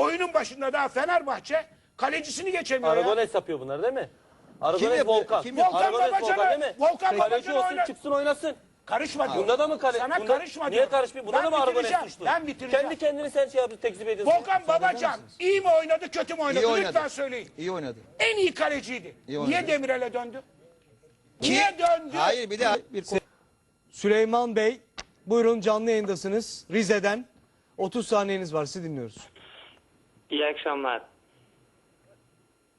Oyunun başında daha Fenerbahçe kalecisini geçemiyor ya. Aragones yapıyor bunlar değil mi? Aragones yapıyor? Volkan. Kim yapıyor? Aragones Volkan Volkan Babacan'a- değil mi? Volkan Kaleci Babacan'a olsun oyna- çıksın oynasın. Karışma diyor. Bunda da mı kale? Sana bunda, karışma Niye diyor. karışmıyor? Bunda Ben da mı Aragones bitireceğim, suçlu? Ben bitireceğim. Kendi kendini sen şey yapıyorsun, tekzip ediyorsun. Volkan Babacan iyi mi oynadı kötü mü oynadı? İyi oynadı. Lütfen söyleyin. İyi oynadı. En iyi kaleciydi. İyi oynadı. Niye Demirel'e döndü? Niye döndü? Hayır bir de bir Süleyman Bey, buyurun canlı yayındasınız. Rize'den 30 saniyeniz var, sizi dinliyoruz. İyi akşamlar.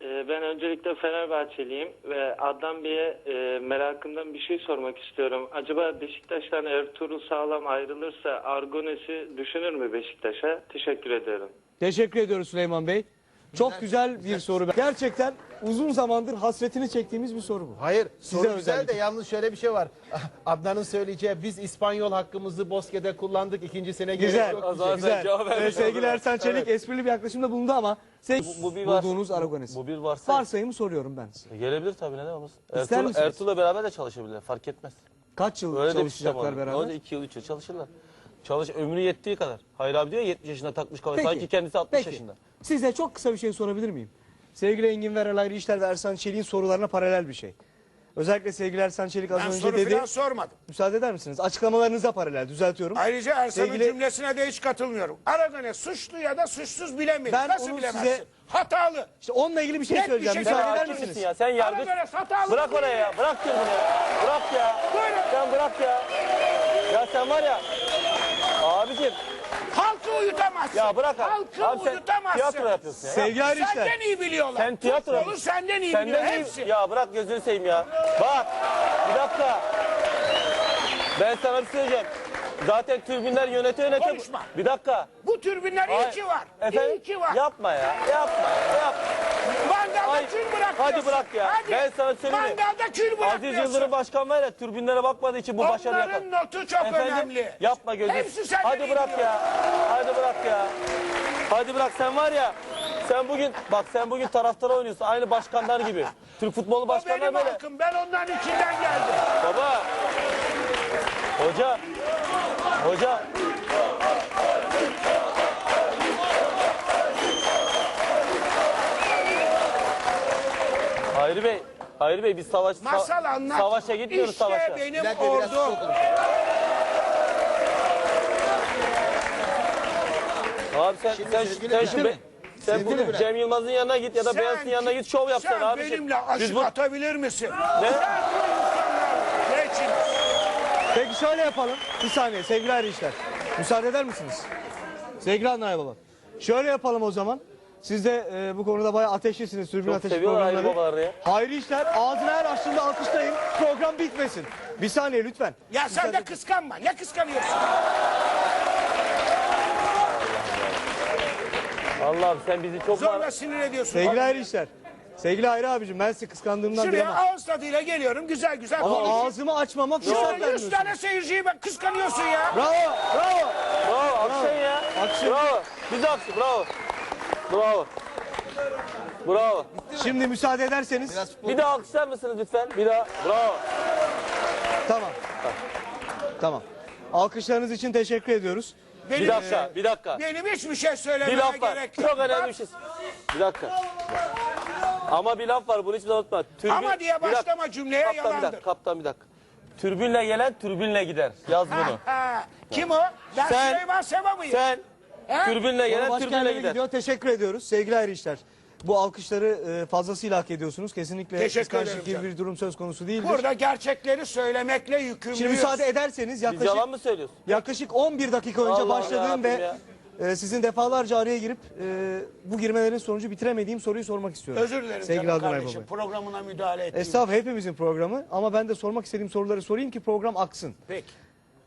Ee, Ben öncelikle Fenerbahçeliyim ve Adnan Bey'e e, merakımdan bir şey sormak istiyorum. Acaba Beşiktaş'tan Ertuğrul Sağlam ayrılırsa Argones'i düşünür mü Beşiktaş'a? Teşekkür ederim. Teşekkür ediyoruz Süleyman Bey. Çok güzel bir soru. Gerçekten uzun zamandır hasretini çektiğimiz bir soru bu. Hayır soru güzel özellikle. de yalnız şöyle bir şey var. Adnan'ın söyleyeceği biz İspanyol hakkımızı Boske'de kullandık ikincisine gerek Güzel, yok. Güzel. cevap ver. Ee, sevgili Ersan Çelik esprili bir yaklaşımda bulundu ama siz Bu- bu bir vars- bulduğunuz Aragones. Bu bir varsa Varsayımı soruyorum ben size. gelebilir tabii neden olmasın. İster Ertuğrul, misiniz? Ertuğrul'la beraber de çalışabilirler fark etmez. Kaç yıl Öyle de bir sistem çalışacaklar var. beraber? Öyle 2 yıl 3 yıl çalışırlar. Çalış ömrü yettiği kadar. Hayır abi diyor ya 70 yaşında takmış kafayı. Sanki kendisi 60 Peki. yaşında. Size çok kısa bir şey sorabilir miyim? Sevgili Engin Verel Ayrı İşler ve Ersan Çelik'in sorularına paralel bir şey. Özellikle sevgili Ersan Çelik az Ben önce soru dedi. falan sormadım. Müsaade eder misiniz? Açıklamalarınıza paralel düzeltiyorum. Ayrıca Ersan'ın Sevgili- cümlesine de hiç katılmıyorum. Aragones suçlu ya da suçsuz bilemeyiz. Ben Nasıl onu bilemezsin? size- Halı. İşte onunla ilgili bir şey Net bir söyleyeceğim. şey Müsaade eder Hakim misiniz? misin ya? Sen yargıç. Hatalı. Bırak oraya ya. Bırak diyorum ya. Bırak ya. Buyurun. Sen bırak ya. Ya sen var ya. Abicim. Halkı uyutamazsın. Ya bırak abi. Halkı Abi sen uyutamazsın. tiyatro yapıyorsun ya. İşler. Senden iyi biliyorlar. Sen tiyatro Futbolu senden iyi biliyor Senden iyi- hepsi. Ya bırak gözünü seveyim ya. Bak. Bir dakika. Ben sana bir şey söyleyeceğim. Zaten tribünler yönete yönete. Konuşma. Bir dakika. Bu türbinler iyi Ay- ki var. Efendim? İyi ki var. Yapma ya. Yapma. Yapma. Mangalda Ay, kül bırak hadi bırak ya. Hadi. Ben sana söyleyeyim? Mangalda kül bırak Aziz. Yıldırım Başkan var ya türbünlere bakmadığı için bu başarı yapar. Onların notu çok Efendim, önemli. Yapma gözünü. Hepsi senden Hadi bırak ya. Hadi bırak ya. Hadi bırak sen var ya. Sen bugün bak sen bugün taraftara oynuyorsun aynı başkanlar gibi. Türk futbolu O başkanları benim böyle. halkım. Ben onların içinden geldim. Baba. Hoca. Hoca. Hayri Bey. Hayri Bey biz savaş sa- Masal anlat. savaşa gitmiyoruz işte savaşa. benim biraz ordum. Abi sen Şimdi sen, sevgili sen, şu be- sen Sevgili bugün. Cem Yılmaz'ın yanına git ya da Beyazıt'ın yanına git şov yapsana sen abi. benimle aşık bu, atabilir misin? Ne? İçin? Peki şöyle yapalım. Bir saniye sevgili Ayrı İşler. Müsaade eder misiniz? Sevgili Anay Baba. Şöyle yapalım o zaman. Siz de e, bu konuda bayağı ateşlisiniz. Sürgün Çok ateşi seviyorlar Hayri programları. babaları ya. Hayri işler. Ağzına her açtığında alkışlayın. Program bitmesin. Bir saniye lütfen. Ya sen de kıskanma. Ne kıskanıyorsun? Allah'ım sen bizi çok Zorla sinir ediyorsun. Sevgili Hayri işler. Sevgili Hayri abicim ben sizi kıskandığımdan Şuraya diyemem. ağız tadıyla geliyorum. Güzel güzel Ama ağzımı açmama fırsat Şurada 100 vermiyorsun. tane seyirciyi ben kıskanıyorsun ya. Bravo, bravo. Bravo alkışlayın ya. Alkışlayın. Bravo. Biz de. Bravo. Bravo. Bravo. Şimdi müsaade ederseniz. Bir daha alkışlar mısınız lütfen? Bir daha. Bravo. Tamam. Tamam. Alkışlarınız için teşekkür ediyoruz. Benim, Bir dakika. Bir dakika. benim hiçbir şey Bir söylememe laf var. gerek yok. Çok önemli bir şey. Bir dakika. Ama bir laf var bunu hiç unutma. Türbün, Ama diye Bir dakika. başlama cümleye kaptan, Bir yalandır. dakika, kaptan bir dakika. Türbünle gelen türbünle gider. Yaz bunu. Ha, kim o? Ben Sen- Süleyman Seba mıyım? Sen He? türbünle gelen türbünle gider. gidiyor. Teşekkür ediyoruz. Sevgili Ayrı işler. Bu alkışları e, fazlasıyla hak ediyorsunuz. Kesinlikle Teşekkür kıskançlık ederim gibi canım. bir durum söz konusu değildir. Burada gerçekleri söylemekle yükümlüyüz. Şimdi müsaade ederseniz Biz yaklaşık yalan mı söylüyorsun? yaklaşık 11 dakika önce Allah başladığım yarabbim ve e, sizin defalarca araya girip e, bu girmelerin sonucu bitiremediğim soruyu sormak istiyorum. Özür dilerim Sevgili canım Adnan kardeşim. Aybaba. Programına müdahale ettiğim. Estağfurullah hepimizin programı ama ben de sormak istediğim soruları sorayım ki program aksın. Peki.